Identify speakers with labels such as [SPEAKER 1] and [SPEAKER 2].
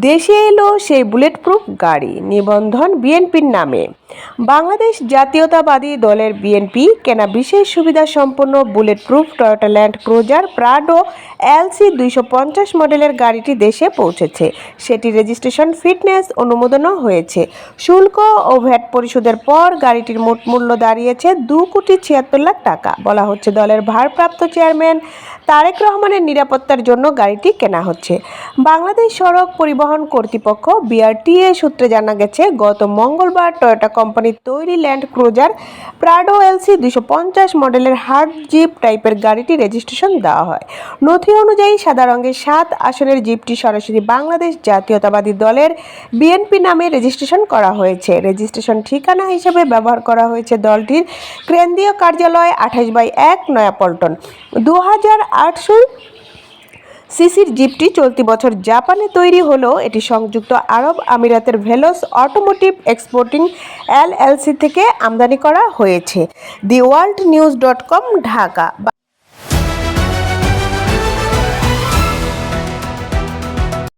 [SPEAKER 1] দেশে এলো সেই বুলেট প্রুফ গাড়ি নিবন্ধন বিএনপির নামে। বাংলাদেশ জাতীয়তাবাদী দলের বিএনপি কেনা বিশেষ সুবিধা সম্পন্ন bullet proof Toyota Land Cruiser Prado LC দুইশো পঞ্চাশ মডেলের গাড়িটি দেশে পৌঁছেছে। সেটি রেজিস্ট্রেশন ফিটনেস অনুমোদনও হয়েছে। শুল্ক ও ভ্যাট পরিশোধের পর গাড়িটির মোট মূল্য দাঁড়িয়েছে দু কোটি ছিয়াত্তর লাখ টাকা। বলা হচ্ছে দলের ভারপ্রাপ্ত চেয়ারম্যান তারেক রহমানের নিরাপত্তার জন্য গাড়িটি কেনা হচ্ছে। বাংলাদেশ সড়ক পরিবহন কর্তৃপক্ষ বিআরটিএ সূত্রে জানা গেছে, গত মঙ্গলবার টয়োটা কোম্পানির তৈরি ল্যান্ড ক্রুজার প্রাডো এলসি দুশো পঞ্চাশ মডেলের হার্ড জিপ টাইপের গাড়িটি রেজিস্ট্রেশন দেওয়া হয়। নথি অনুযায়ী সাদা রঙের সাত আসনের জিপটি সরাসরি বাংলাদেশ জাতীয়তাবাদী দলের বিএনপি নামে রেজিস্ট্রেশন করা হয়েছে। রেজিস্ট্রেশন ঠিকানা হিসেবে ব্যবহার করা হয়েছে দলটির কেন্দ্রীয় কার্যালয় আঠাশ বাই এক নয়াপল্টন। দু হাজার আটশো সিসির জিপটি চলতি বছর জাপানে তৈরি হলেও এটি সংযুক্ত আরব আমিরাতের ভেলোস অটোমোটিভ এক্সপোর্টিং এলএলসি থেকে আমদানি করা হয়েছে। The world news dot com, Dhaka.